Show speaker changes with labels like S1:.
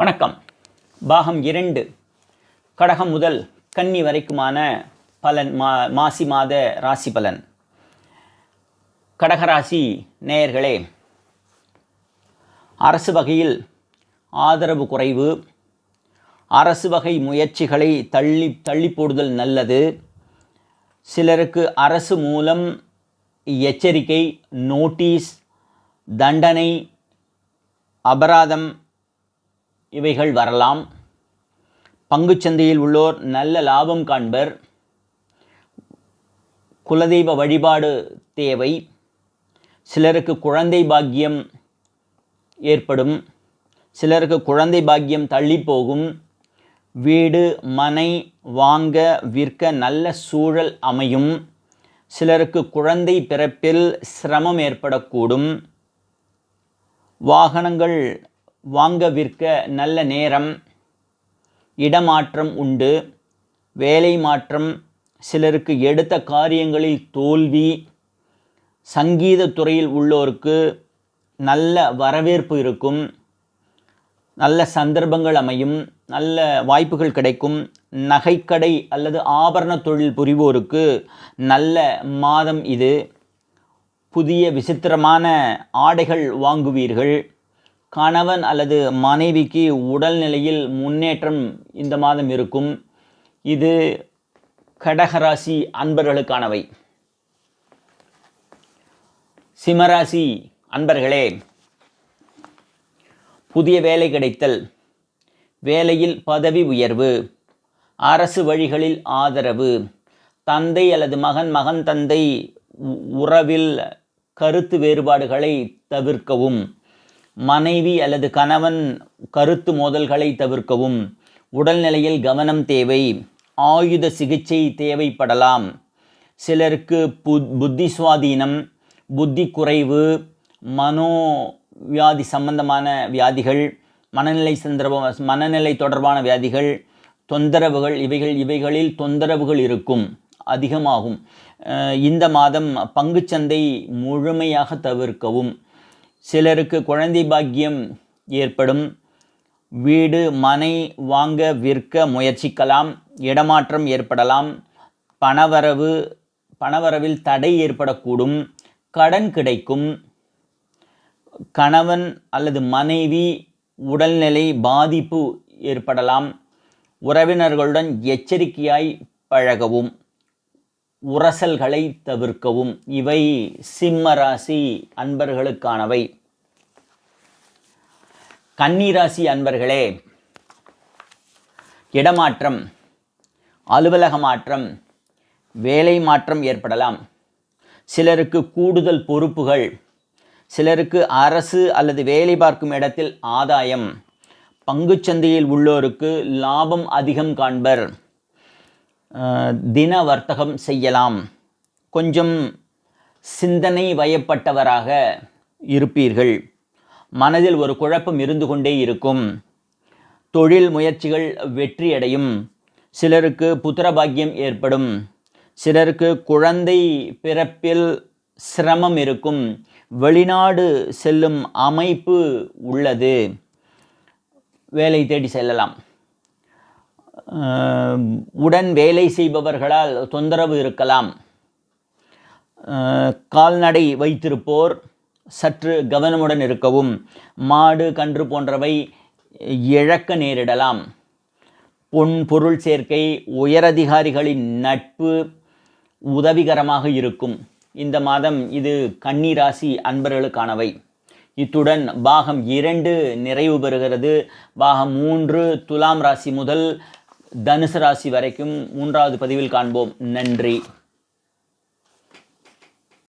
S1: வணக்கம். பாகம் இரண்டு. கடகம் முதல் கன்னி வரைக்குமான பலன் மா மாசி மாத ராசி பலன். கடகராசி நேயர்களே அரசு வகையில் ஆதரவு குறைவு அரசு வகை முயற்சிகளை தள்ளி தள்ளி போடுதல் நல்லது. சிலருக்கு அரசு மூலம் எச்சரிக்கை நோட்டீஸ் தண்டனை அபராதம் இவைகள் வரலாம். பங்குச்சந்தையில் உள்ளோர் நல்ல லாபம் காண்பர். குலதெய்வ வழிபாடு தேவை. சிலருக்கு குழந்தை பாக்கியம் ஏற்படும். சிலருக்கு குழந்தை பாக்கியம் தள்ளி போகும் வீடு மனை வாங்க விற்க நல்ல சூழல் அமையும். சிலருக்கு குழந்தை பிறப்பில் சிரமம் ஏற்படக்கூடும். வாகனங்கள் வாங்க விற்க நல்ல நேரம் இடமாற்றம் உண்டு வேலை மாற்றம் சிலருக்கு எடுத்த காரியங்களில் தோல்வி சங்கீத துறையில் உள்ளோருக்கு நல்ல வரவேற்பு இருக்கும் நல்ல சந்தர்ப்பங்கள் அமையும் நல்ல வாய்ப்புகள் கிடைக்கும் நகைக்கடை அல்லது ஆபரண தொழில் புரிவோருக்கு நல்ல மாதம் இது. புதிய விசித்திரமான ஆடைகள் வாங்குவீர்கள். கணவன் அல்லது மனைவிக்கு உடல்நிலையில் முன்னேற்றம் இந்த மாதம் இருக்கும். இது கடகராசி அன்பர்களுக்கானவை. சிம்மராசி அன்பர்களே புதிய வேலை கிடைத்தல் வேலையில் பதவி உயர்வு அரசு வழிகளில் ஆதரவு தந்தை அல்லது மகன் மகன் தந்தை உ- உறவில் கருத்து வேறுபாடுகளை தவிர்க்கவும். மனைவி அல்லது கணவன் கருத்து மோதல்களை தவிர்க்கவும். உடல்நிலையில் கவனம் தேவை. ஆயுத சிகிச்சை தேவைப்படலாம். சிலருக்கு பு புத்தி சுவாதீனம் புத்தி குறைவு மனோ வியாதி சம்பந்தமான வியாதிகள் மனநிலை சந்தர்ப்ப மனநிலை தொடர்பான வியாதிகள் தொந்தரவுகள் இவைகள் இவைகளில் தொந்தரவுகள் இருக்கும் அதிகமாகும். இந்த மாதம் பங்குச்சந்தை முழுமையாக தவிர்க்கவும். சிலருக்கு குழந்தை பாக்கியம் ஏற்படும். வீடு மனை வாங்க விற்க முயற்சிக்கலாம். இடமாற்றம் ஏற்படலாம். பணவரவு பணவரவில் தடை ஏற்படக்கூடும். கடன் கிடைக்கும். கணவன் அல்லது மனைவி உடல்நிலை பாதிப்பு ஏற்படலாம். உறவினர்களுடன் எச்சரிக்கையாய் பழகவும். உரசல்களை தவிர்க்கவும். இவை சிம்ம ராசி அன்பர்களுக்கானவை. கன்னிராசி அன்பர்களே இடமாற்றம் அலுவலக மாற்றம் வேலை மாற்றம் ஏற்படலாம். சிலருக்கு கூடுதல் பொறுப்புகள் சிலருக்கு அரசு அல்லது வேலை பார்க்கும் இடத்தில் ஆதாயம் பங்குச்சந்தையில் உள்ளோருக்கு லாபம் அதிகம் காண்பர். தின வர்த்தகம் செய்யலாம். கொஞ்சம் சிந்தனை வயப்பட்டவராக இருப்பீர்கள். மனதில் ஒரு குழப்பம் இருந்து கொண்டே இருக்கும். தொழில் முயற்சிகள் வெற்றியடையும். சிலருக்கு புத்திரபாக்கியம் ஏற்படும். சிலருக்கு குழந்தை பிறப்பில் சிரமம் இருக்கும். வெளிநாடு செல்லும் அமைப்பு உள்ளது. வேலை தேடி செல்லலாம். உடன் வேலை செய்பவர்களால் தொந்தரவு இருக்கலாம். கால்நடை வைத்திருப்போர் சற்று கவனமுடன் இருக்கவும் மாடு கன்று போன்றவை இழக்க நேரிடலாம். பொன் பொருள் சேர்க்கை உயரதிகாரிகளின் நட்பு உதவிகரமாக இருக்கும். இந்த மாதம் இது கன்னிராசி அன்பர்களுக்கானவை. இத்துடன் பாகம் இரண்டு நிறைவு பெறுகிறது. பாகம் மூன்று துலாம் ராசி முதல் தனுசு ராசி வரைக்கும் மூன்றாவது பதிவில் காண்போம். நன்றி.